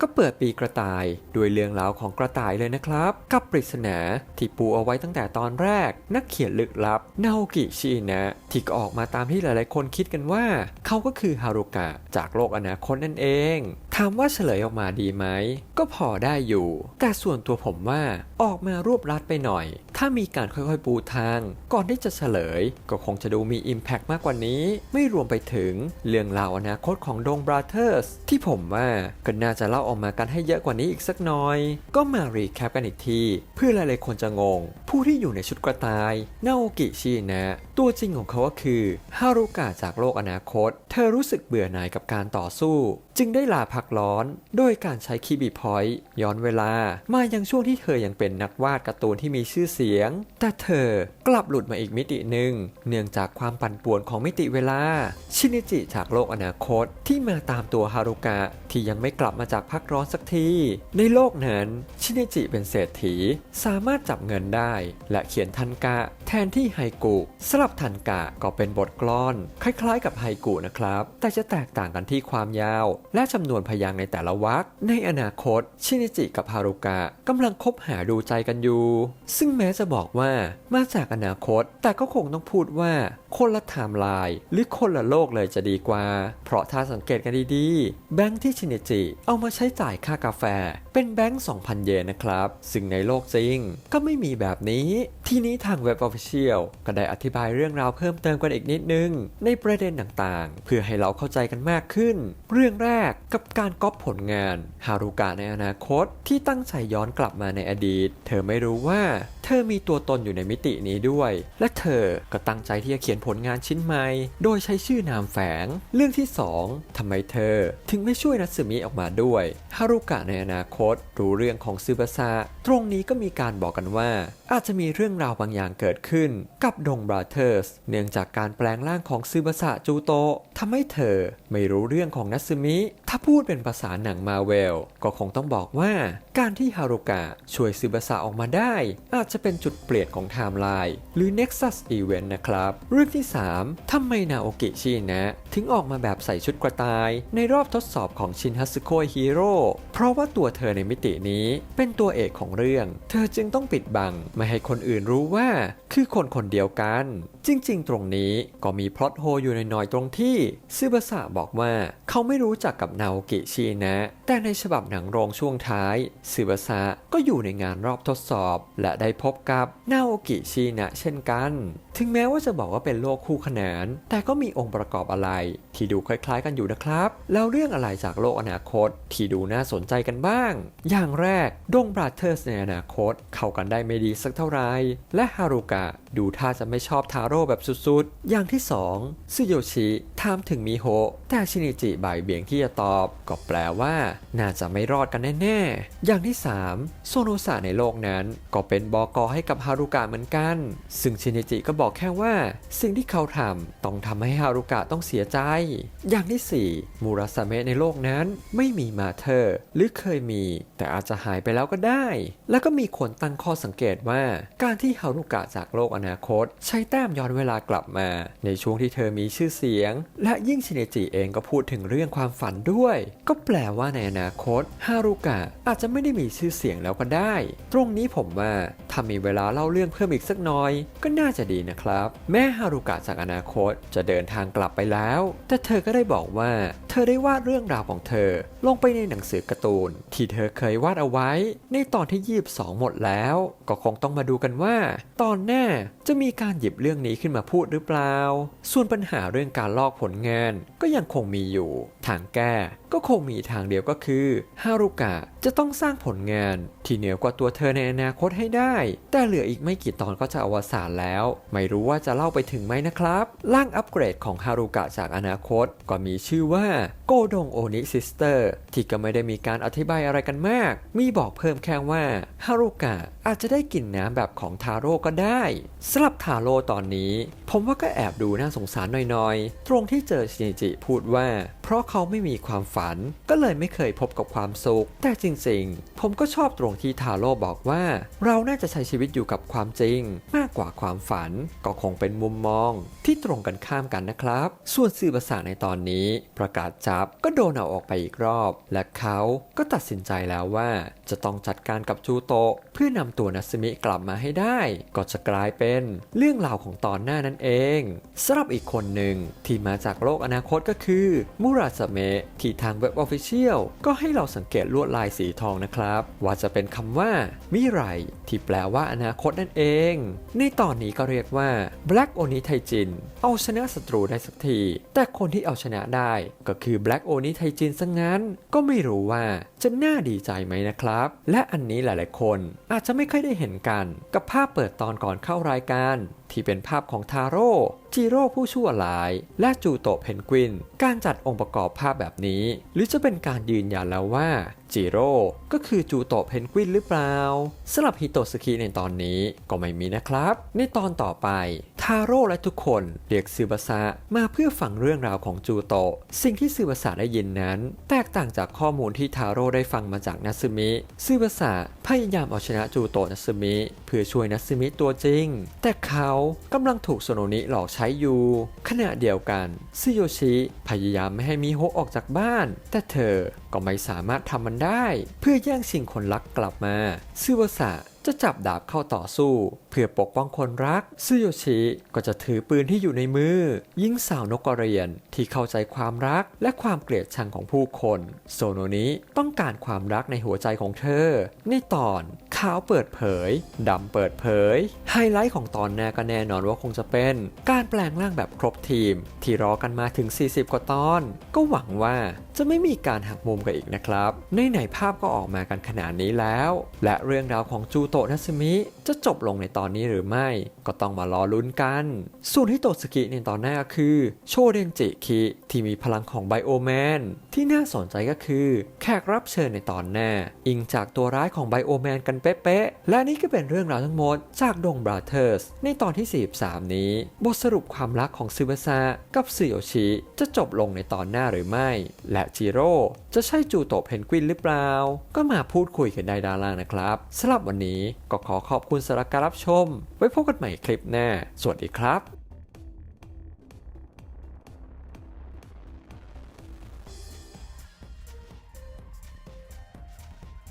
ก็เปิดปีกระต่ายด้วยเรื่องราวของกระต่ายเลยนะครับ กับปริศนาที่ปูเอาไว้ตั้งแต่ตอนแรก นักเขียนลึกลับนาโอกิชินะที่ก็ออกมาตามที่หลายๆ คนคิดกันว่า เขาก็คือฮารุกะจากโลกอนาคตนั่นเอง ถามว่าเฉลยออกมาดีไหม ก็พอได้อยู่ แต่ส่วนตัวผมว่าออกมารวบรัดไปหน่อยถ้ามีการค่อยๆปูทาง ก่อนที่จะเฉลย ก็คงจะดูมี Impact มากกว่านี้ ไม่รวมไปถึงเรื่องราวอนาคตของดงบราเธอร์สที่ผมว่าก็น่าจะเล่าออกมากันให้เยอะกว่านี้อีกสักหน่อย ก็มารีแคปกันอีกที เพื่อหลายๆคนจะงง ผู้ที่อยู่ในชุดกระต่ายนาโอกิชินะ ตัวจริงของเขาก็คือฮารุกะจากโลกอนาคต เธอรู้สึกเบื่อหน่ายกับการต่อสู้ จึงได้ลาพักร้อน โดยการใช้คีบีพอยต์ย้อนเวลา มายังช่วงที่เธอยังเป็นนักวาดการ์ตูนที่มีชื่อเสียงแต่เธอกลับหลุดมาอีกมิติหนึ่ง เนื่องจากความปั่นป่วนของมิติเวลา ชินิจิจากโลกอนาคตที่มาตามตัวฮารุกะที่ยังไม่กลับมาจากพักร้อนสักที ในโลกนั้น ชินิจิเป็นเศรษฐี สามารถจับเงินได้ และเขียนทันกะ แทนที่ไฮกุสลับทันกะก็เป็นบทกลอน คล้ายๆ กับไฮกุนะครับ แต่จะแตกต่างกันที่ความยาว และจำนวนพยางค์ในแต่ละวรรคในอนาคต ชินิจิกับฮารุกะกำลังคบหาดูใจกันอยู่ ซึ่งแม้จะบอกว่ามาจากอนาคต แต่ก็คงต้องพูดว่าคนละไทม์ไลน์หรือคนละโลกเลยจะดีกว่า เพราะถ้าสังเกตกันดีๆ แบงค์ที่ชินิจิเอามาใช้จ่ายค่ากาแฟ เป็นแบงค์2,000 เยนนะครับซึ่งในโลกจริง ก็ไม่มีแบบนี้ ทีนี้ทางเว็บออฟฟิเชียลก็ได้อธิบายเรื่องราวเพิ่มเติมกันอีกนิดนึง ในประเด็นต่างๆ เพื่อให้เราเข้าใจกันมากขึ้น เรื่องแรกกับการก๊อปผลงานฮารุกะในอนาคต ที่ตั้งใจย้อนกลับมาในอดีต เธอไม่รู้ว่า เธอมีตัวตนอยู่ในมิตินี้ด้วย และเธอก็ตั้งใจที่จะเขียนผลงานชิ้นใหม่ โดยใช้ชื่อนามแฝง เรื่องที่ 2ทำไมเธอ ถึงไม่ช่วยนัตสึมิออกมาด้วยฮารุกะในอนาคตรู้เรื่องของซึบาซะตรงนี้ก็มีการบอกกันว่า อาจจะมีเรื่องราวบางอย่างเกิดขึ้น กับดงบราเธอร์สเนื่องจากการแปลงร่างของซึบาซะจูโตะทำให้เธอไม่รู้เรื่องของนัตสึมิ ถ้าพูดเป็นภาษาหนังมาเวล ก็คงต้องบอกว่า การที่ฮารุกะช่วยซึบาซะออกมาได้ อาจจะเป็นจุดเปลี่ยนของไทม์ไลน์หรือ Nexus Event นะครับ เรื่องที่ 3ทำไมนาโอกิชินะ ถึงออกมาแบบใส่ชุดกระต่าย ในรอบทดสอบของชินฮัสึโคยฮีโร่เพราะว่าตัวเธอในมิตินี้เป็นตัวเอกของเรื่อง เธอจึงต้องปิดบัง ไม่ให้คนอื่นรู้ว่า คือคนคนเดียวกัน จริงๆ ตรงนี้ก็มีพล็อตโฮอยู่ในน้อยตรงที่ซึบาสะบอกว่าเขาไม่รู้จักกับนาโอกิชินะ แต่ในฉบับหนังโรงช่วงท้ายซึบาสะก็อยู่ในงานรอบทดสอบ และได้พพบกับนาโอกิชินะเช่นกัน ถึงแม้ว่าจะบอกว่าเป็นโลกคู่ขนาน แต่ก็มีองค์ประกอบอะไร ที่ดูคล้ายๆ กันอยู่นะครับ แล้วเรื่องอะไรจากโลกอนาคต ที่ดูน่าสนใจกันบ้าง อย่างแรกดงบราเธอร์สในอนาคต เข้ากันได้ไม่ดีสักเท่าไหร่และฮารุกะดูท่าจะไม่ชอบทาโร่แบบสุดๆ อย่างที่2ซึโยชิถามถึงมิโฮแต่ชินิจิบ่ายเบี่ยงที่จะตอบ ก็แปลว่า น่าจะไม่รอดกันแน่ๆ อย่างที่ 3 โซโนสะในโลกนั้น ก็เป็นบอกอให้กับฮารุกะเหมือนกัน ซึ่งชินิจิก็บอกอกแค่ว่า สิ่งที่เขาทำต้องทำให้ฮารุกะต้องเสียใจ อย่างที่ 4 มูราสเมะในโลกนั้นไม่มีมาเธอร์หรือเคยมี แต่อาจจะหายไปแล้วก็ได้ แล้วก็มีคนตั้งข้อสังเกตว่า การที่ฮารุกะจากโลกอนาคต ใช้แต้มย้อนเวลากลับมา ในช่วงที่เธอมีชื่อเสียง และยิ่งชินจิเองก็พูดถึงเรื่องความฝันด้วย ก็แปลว่าในอนาคตฮารุกะอาจจะไม่ได้มีชื่อเสียงแล้วก็ได้ ตรงนี้ผมว่าถ้ามีเวลาเล่าเรื่องเพิ่มอีกสักน่อย ก็น่าจะดีนะนะครับ แม่ฮารุกะจากอนาคตจะเดินทางกลับไปแล้ว แต่เธอก็ได้บอกว่า เธอได้วาดเรื่องราวของเธอ ลงไปในหนังสือการ์ตูน ที่เธอเคยวาดเอาไว้ ในตอนที่ยีบสองหมดแล้ว ก็คงต้องมาดูกันว่า ตอนหน้าจะมีการหยิบเรื่องนี้ขึ้นมาพูดหรือเปล่า ส่วนปัญหาเรื่องการลอกผลงานก็ยังคงมีอยู่ ทางแก้ ก็คงมีทางเดียวก็คือฮารุกะจะต้องสร้างผลงานที่เหนือกว่าตัวเธอในอนาคตให้ได้ แต่เหลืออีกไม่กี่ตอนก็จะอวสานแล้ว ไม่รู้ว่าจะเล่าไปถึงไหมนะครับ ร่างอัปเกรดของฮารุกะจากอนาคตก็มีชื่อว่าโกดงโอนิซิสเตอร์ที่ก็ไม่ได้มีการอธิบายอะไรกันมาก มีบอกเพิ่มแค่ว่าฮารุกะอาจจะได้กลิ่นน้ำแบบของทาโร่ก็ได้สำหรับทาโร่ตอนนี้ ผมว่าก็แอบดูน่าสงสารหน่อยๆ ตรงที่เจอชินิจิพูดว่า เพราะเขาไม่มีความฝัน ก็เลยไม่เคยพบกับความสุข แต่จริงๆ ผมก็ชอบตรงที่ทาโร่บอกว่า เราน่าจะใช้ชีวิตอยู่กับความจริง มากกว่าความฝันก็คงเป็นมุมมอง ที่ตรงกันข้ามกันนะครับ ส่วนสื่อภาษาในตอนนี้ประกาศจับ ก็โดนเอาออกไปอีกรอบ และเขาก็ตัดสินใจแล้วว่า จะต้องจัดการกับจูโตะเพื่อนำตัวนัสมิกลับมาให้ได้ ก็จะกลายเป็นเรื่องราวของตอนหน้านั่นเองสำหรับอีกคนหนึ่งที่มาจากโลกอนาคตก็คือมูราสเมะที่ทางเว็บออฟฟิเชียลก็ให้เราสังเกตลวดลายสีทองนะครับ ว่าจะเป็นคำว่ามิไรที่แปลว่าอนาคตนั่นเอง ในตอนนี้ก็เรียกว่า Black Oni t a i j i n เอาชนะศัตรูได้สักที แต่คนที่เอาชนะได้ก็คือ Black โอนิไทจินซะงั้น ก็ไม่รู้ว่าจะน่าดีใจไหมนะครับ และอันนี้หลายๆคนอาจจะไม่ค่อยได้เห็นกัน กับภาพเปิดตอนก่อนเข้ารายการ ที่เป็นภาพของทาโร่จิโร่ผู้ชั่วร้าย และจูโตะเพนกวิน การจัดองค์ประกอบภาพแบบนี้ หรือจะเป็นการยืนยันแล้วว่าจิโร่ก็คือจูโตะเพนกวินหรือเปล่าสำหรับฮิโตสกิในตอนนี้ก็ไม่มีนะครับ ในตอนต่อไป ทาโร่และทุกคนเรียกซือบาซะมาเพื่อฟังเรื่องราวของจูโตะสิ่งที่ซือบาซะได้ยินนั้น แตกต่างจากข้อมูลที่ทาโร่ได้ฟังมาจากนัซึมิซือบาซะพยายามเอาชนะจูโตะนัซึมิเพื่อช่วยนัซึมิตัวจริง แต่เขากำลังถูกโซโนนิหลอกใช้อยู่ ขณะเดียวกันซึโยชิพยายามไม่ให้มิโฮะออกจากบ้าน แต่เธอ ก็ไม่สามารถทำมันได้ เพื่อแย่งชิงคนรักกลับมาซึวาสะจะจับดาบเข้าต่อสู้ เพื่อปกป้องคนรักซึโยชิก็จะถือปืนที่อยู่ในมือ ยิงสาวนกกระเรียนที่เข้าใจความรักและความเกลียดชังของผู้คน โซโนนี้ต้องการความรักในหัวใจของเธอ ในตอนขาวเปิดเผยดำเปิดเผย ไฮไลท์ของตอนหน้าก็แน่นอนว่าคงจะเป็น การแปลงร่างแบบครบทีม ที่รอกันมาถึง 40 กว่าตอน ก็หวังว่าจะไม่มีการหักมุมกันอีกนะครับในไหนๆภาพก็ออกมากันขนาดนี้แล้ว และเรื่องราวของจูโตะนัสมิจะจบลงในตอนนี้หรือไม่ ก็ต้องมารอลุ้นกัน ส่วนที่โตสกิในตอนหน้าคือ โชเดนจิคิที่มีพลังของไบโอแมนที่น่าสนใจก็คือ แขกรับเชิญในตอนหน้า อิงจากตัวร้ายของไบโอแมนกันเป๊ะๆและนี่ก็เป็นเรื่องราวทั้งหมดจากดงบราเธอร์สในตอนที่ 43 นี้ บทสรุปความรักของซึบาซะกับซึโยชิจะจบลงในตอนหน้าหรือไม่ และจิโร่จะใช่ช่จูโตเพนกวินหรือเปล่า ก็มาพูดคุยกันได้ด้านล่างนะครับสำหรับวันนี้ก็ขอขอบคุณสำหรับการรับชม ไว้พบกันใหม่คลิปหน้า สวัสดีครับ